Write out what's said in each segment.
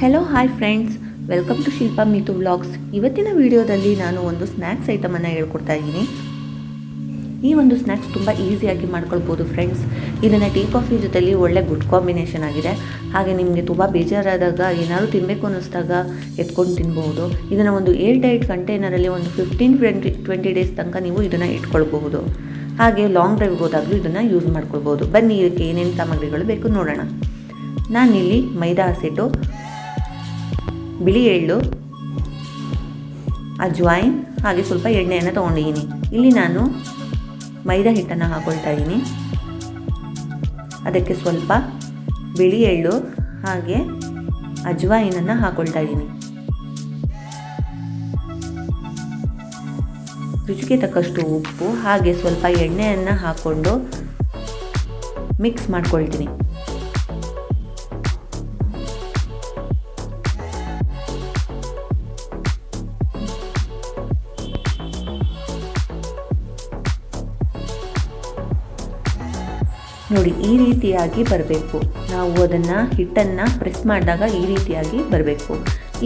Hello hi friends welcome to Shilpa Meethu vlogs ಇವತ್ತಿನ ವಿಡಿಯೋದಲ್ಲಿ ನಾನು ಒಂದು ಸ್ನ್ಯಾಕ್ಸ್ ಐಟಮನ್ನು ಹೇಳ್ಕೊಡ್ತಾ ಇದ್ದೀನಿ. ಈ ಒಂದು ಸ್ನ್ಯಾಕ್ಸ್ ತುಂಬ ಈಸಿಯಾಗಿ ಮಾಡ್ಕೊಳ್ಬೋದು ಫ್ರೆಂಡ್ಸ್ ಇದನ್ನು ಟೀ ಕಾಫಿ ಜೊತೆಲಿ ಒಳ್ಳೆ ಗುಡ್ ಕಾಂಬಿನೇಷನ್ ಆಗಿದೆ. ಹಾಗೆ ನಿಮಗೆ ತುಂಬ ಬೇಜಾರಾದಾಗ, ಏನಾದರೂ ತಿನ್ನಬೇಕು ಅನ್ನಿಸ್ದಾಗ ಎತ್ಕೊಂಡು ತಿನ್ಬೋದು ಇದನ್ನು ಒಂದು ಏರ್ ಡೈಟ್ ಕಂಟೈನರಲ್ಲಿ ಒಂದು ಫಿಫ್ಟೀನ್ ಟ್ವೆಂಟಿ ಟ್ವೆಂಟಿ ಡೇಸ್ ತನಕ ನೀವು ಇದನ್ನು ಇಟ್ಕೊಳ್ಬಹುದು. ಹಾಗೆ ಲಾಂಗ್ ಡ್ರೈವ್ಗೆ ಹೋದಾಗಲೂ ಇದನ್ನು ಯೂಸ್ ಮಾಡ್ಕೊಳ್ಬೋದು ಬನ್ನಿ, ಇದಕ್ಕೆ ಏನೇನು ಸಾಮಗ್ರಿಗಳು ಬೇಕು ನೋಡೋಣ. ನಾನಿಲ್ಲಿ ಮೈದಾ ಹಸಿಟ್ಟು ಬಿಳಿ ಎಳ್ಳು ಅಜ್ವಾಯಿನ್ ಹಾಗೆ ಸ್ವಲ್ಪ ಎಣ್ಣೆಯನ್ನು ತೊಗೊಂಡಿದ್ದೀನಿ. ಇಲ್ಲಿ ನಾನು ಮೈದಾ ಹಿಟ್ಟನ್ನು ಹಾಕೊಳ್ತಾ ಇದ್ದೀನಿ. ಅದಕ್ಕೆ ಸ್ವಲ್ಪ ಬಿಳಿ ಎಳ್ಳು, ಹಾಗೆ ಅಜ್ವಾಯಿನನ್ನು ಹಾಕೊಳ್ತಾ ಇದ್ದೀನಿ. ರುಚಿಗೆ ತಕ್ಕಷ್ಟು ಉಪ್ಪು, ಹಾಗೆ ಸ್ವಲ್ಪ ಎಣ್ಣೆಯನ್ನು ಹಾಕ್ಕೊಂಡು ಮಿಕ್ಸ್ ಮಾಡ್ಕೊಳ್ತೀನಿ. ನೋಡಿ, ಈ ರೀತಿಯಾಗಿ ಬರಬೇಕು. ನಾವು ಅದನ್ನು ಹಿಟ್ಟನ್ನು ಪ್ರೆಸ್ ಮಾಡಿದಾಗ ಈ ರೀತಿಯಾಗಿ ಬರಬೇಕು.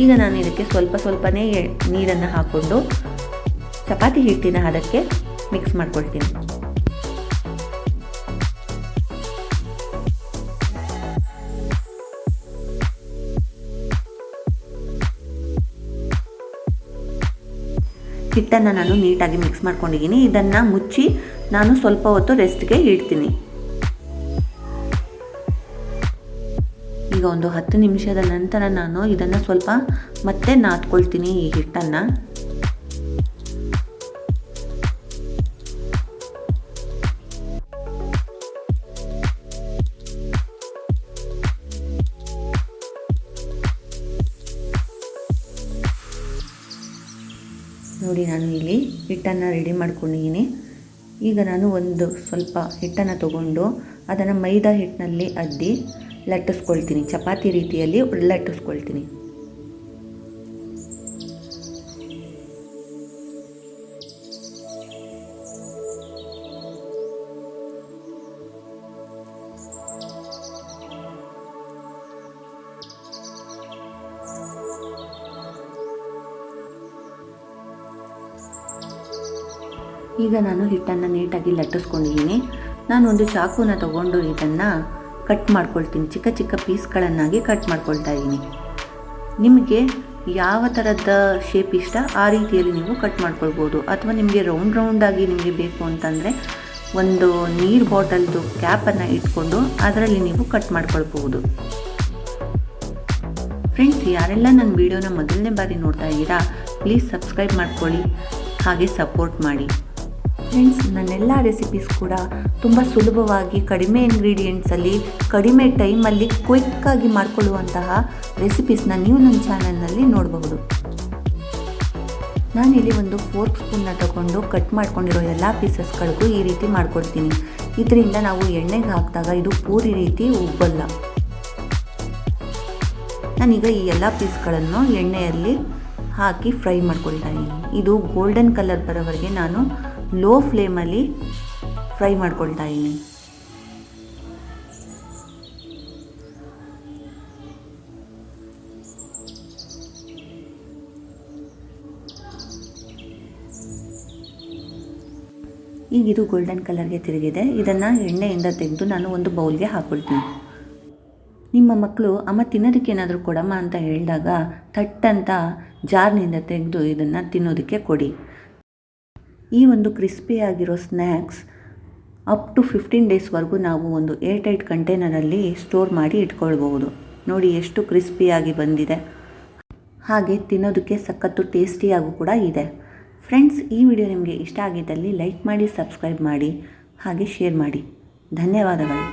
ಈಗ ನಾನು ಇದಕ್ಕೆ ಸ್ವಲ್ಪ ಸ್ವಲ್ಪನೇ ನೀರನ್ನು ಹಾಕ್ಕೊಂಡು ಚಪಾತಿ ಹಿಟ್ಟಿನ ಅದಕ್ಕೆ ಮಿಕ್ಸ್ ಮಾಡ್ಕೊಳ್ತೀನಿ. ಹಿಟ್ಟನ್ನು ನಾನು ನೀಟಾಗಿ ಮಿಕ್ಸ್ ಮಾಡ್ಕೊಂಡಿದ್ದೀನಿ. ಇದನ್ನು ಮುಚ್ಚಿ ನಾನು ಸ್ವಲ್ಪ ಹೊತ್ತು ರೆಸ್ಟ್ಗೆ ಇಡ್ತೀನಿ. ಈಗ ಒಂದು ಹತ್ತು ನಿಮಿಷದ ನಂತರ ನಾನು ಇದನ್ನು ಸ್ವಲ್ಪ ಮತ್ತೆ ನಾದ್ಕೊಳ್ತೀನಿ ಈ ಹಿಟ್ಟನ್ನು. ನೋಡಿ ನಾನು ಇಲ್ಲಿ ಹಿಟ್ಟನ್ನು ರೆಡಿ ಮಾಡ್ಕೊಂಡಿದ್ದೀನಿ. ಈಗ ನಾನು ಒಂದು ಸ್ವಲ್ಪ ಹಿಟ್ಟನ್ನು ತಗೊಂಡು ಅದನ್ನು ಮೈದಾ ಹಿಟ್ಟಿನಲ್ಲಿ ಅದ್ದಿ. ಲಟ್ಟಿಸ್ಕೊಳ್ತೀನಿ. ಚಪಾತಿ ರೀತಿಯಲ್ಲಿ ಲಟ್ಟಿಸ್ಕೊಳ್ತೀನಿ. ಈಗ ನಾನು ಹಿಟ್ಟನ್ನು ನೀಟಾಗಿ ಲಟ್ಟಿಸ್ಕೊಂಡಿದ್ದೀನಿ. ನಾನು ಒಂದು ಚಾಕುನ ತಗೊಂಡು ಇದನ್ನು ಕಟ್ ಮಾಡ್ಕೊಳ್ತೀನಿ. ಚಿಕ್ಕ ಚಿಕ್ಕ ಪೀಸ್ಗಳನ್ನಾಗಿ ಕಟ್ ಮಾಡ್ಕೊಳ್ತಾ ಇದ್ದೀನಿ. ನಿಮಗೆ ಯಾವ ಥರದ ಶೇಪ್ ಇಷ್ಟ, ಆ ರೀತಿಯಲ್ಲಿ ನೀವು ಕಟ್ ಮಾಡ್ಕೊಳ್ಬೋದು. ಅಥವಾ ನಿಮಗೆ ರೌಂಡ್ ರೌಂಡಾಗಿ ನಿಮಗೆ ಬೇಕು ಅಂತಂದರೆ ಒಂದು ನೀರು ಬಾಟಲ್ದು ಕ್ಯಾಪನ್ನು ಇಟ್ಕೊಂಡು ಅದರಲ್ಲಿ ನೀವು ಕಟ್ ಮಾಡ್ಕೊಳ್ಬೋದು ಫ್ರೆಂಡ್ಸ್ ಯಾರೆಲ್ಲ ನನ್ನ ವಿಡಿಯೋನ ಮೊದಲನೇ ಬಾರಿ ನೋಡ್ತಾ ಇದ್ದೀರಾ ಪ್ಲೀಸ್ ಸಬ್ಸ್ಕ್ರೈಬ್ ಮಾಡ್ಕೊಳ್ಳಿ, ಹಾಗೆ ಸಪೋರ್ಟ್ ಮಾಡಿ. ಫ್ರೆಂಡ್ಸ್ ನನ್ನೆಲ್ಲ ರೆಸಿಪೀಸ್ ಕೂಡ ತುಂಬ ಸುಲಭವಾಗಿ ಕಡಿಮೆ ಇಂಗ್ರೀಡಿಯೆಂಟ್ಸಲ್ಲಿ ಕಡಿಮೆ ಟೈಮಲ್ಲಿ ಕ್ವಿಕ್ಕಾಗಿ ಮಾಡಿಕೊಳ್ಳುವಂತಹ ರೆಸಿಪೀಸ್ನ ನೀವು ನನ್ನ ಚಾನಲ್ನಲ್ಲಿ ನೋಡಬಹುದು. ನಾನಿಲ್ಲಿ ಒಂದು ಫೋರ್ಕ್ ಸ್ಪೂನ್ನ ತಗೊಂಡು ಕಟ್ ಮಾಡ್ಕೊಂಡಿರೋ ಎಲ್ಲ ಪೀಸಸ್ಗಳಿಗೂ ಈ ರೀತಿ ಮಾಡ್ಕೊಡ್ತೀನಿ. ಇದರಿಂದ ನಾವು ಎಣ್ಣೆಗೆ ಹಾಕಿದಾಗ ಇದು ಪೂರಿ ರೀತಿ ಉಬ್ಬಲ್ಲ. ನಾನೀಗ ಈ ಎಲ್ಲ ಪೀಸ್ಗಳನ್ನು ಎಣ್ಣೆಯಲ್ಲಿ ಹಾಕಿ ಫ್ರೈ ಮಾಡ್ಕೊಳ್ತಾ ಇದ್ದೀನಿ ಇದು ಗೋಲ್ಡನ್ ಕಲರ್ ಬರೋವರೆಗೆ ನಾನು ಲೋ ಫ್ಲೇಮಲ್ಲಿ ಫ್ರೈ ಮಾಡ್ಕೊಳ್ತಾ ಇದ್ದೀನಿ. ಈಗ ಇದು ಗೋಲ್ಡನ್ ಕಲರ್ಗೆ ತಿರುಗಿದೆ. ಇದನ್ನು ಎಣ್ಣೆಯಿಂದ ತೆಗೆದು ನಾನು ಒಂದು ಬೌಲ್ಗೆ ಹಾಕ್ಕೊಳ್ತೀನಿ ನಿಮ್ಮ ಮಕ್ಕಳು ಅಮ್ಮ, ತಿನ್ನೋದಕ್ಕೆ ಏನಾದರೂ ಕೊಡಮ್ಮ ಅಂತ ಹೇಳಿದಾಗ ಥಟ್ಟಂತ ಜಾರ್ನಿಂದ ತೆಗೆದು ಇದನ್ನು ತಿನ್ನೋದಕ್ಕೆ ಕೊಡಿ. ಈ ಒಂದು ಕ್ರಿಸ್ಪಿಯಾಗಿರೋ ಸ್ನ್ಯಾಕ್ಸ್ ಅಪ್ ಟು ಫಿಫ್ಟೀನ್ ಡೇಸ್ವರೆಗೂ ನಾವು ಒಂದು ಏರ್ ಟೈಟ್ ಕಂಟೈನರಲ್ಲಿ ಸ್ಟೋರ್ ಮಾಡಿ ಇಟ್ಕೊಳ್ಬಹುದು. ನೋಡಿ ಎಷ್ಟು ಕ್ರಿಸ್ಪಿಯಾಗಿ ಬಂದಿದೆ. ಹಾಗೆ ತಿನ್ನೋದಕ್ಕೆ ಸಖತ್ತು ಟೇಸ್ಟಿಯಾಗೂ ಕೂಡ ಇದೆ. ಫ್ರೆಂಡ್ಸ್ ಈ ವಿಡಿಯೋ ನಿಮಗೆ ಇಷ್ಟ ಆಗಿದ್ದಲ್ಲಿ ಲೈಕ್ ಮಾಡಿ ಸಬ್ಸ್ಕ್ರೈಬ್ ಮಾಡಿ, ಹಾಗೆ ಶೇರ್ ಮಾಡಿ. ಧನ್ಯವಾದಗಳು.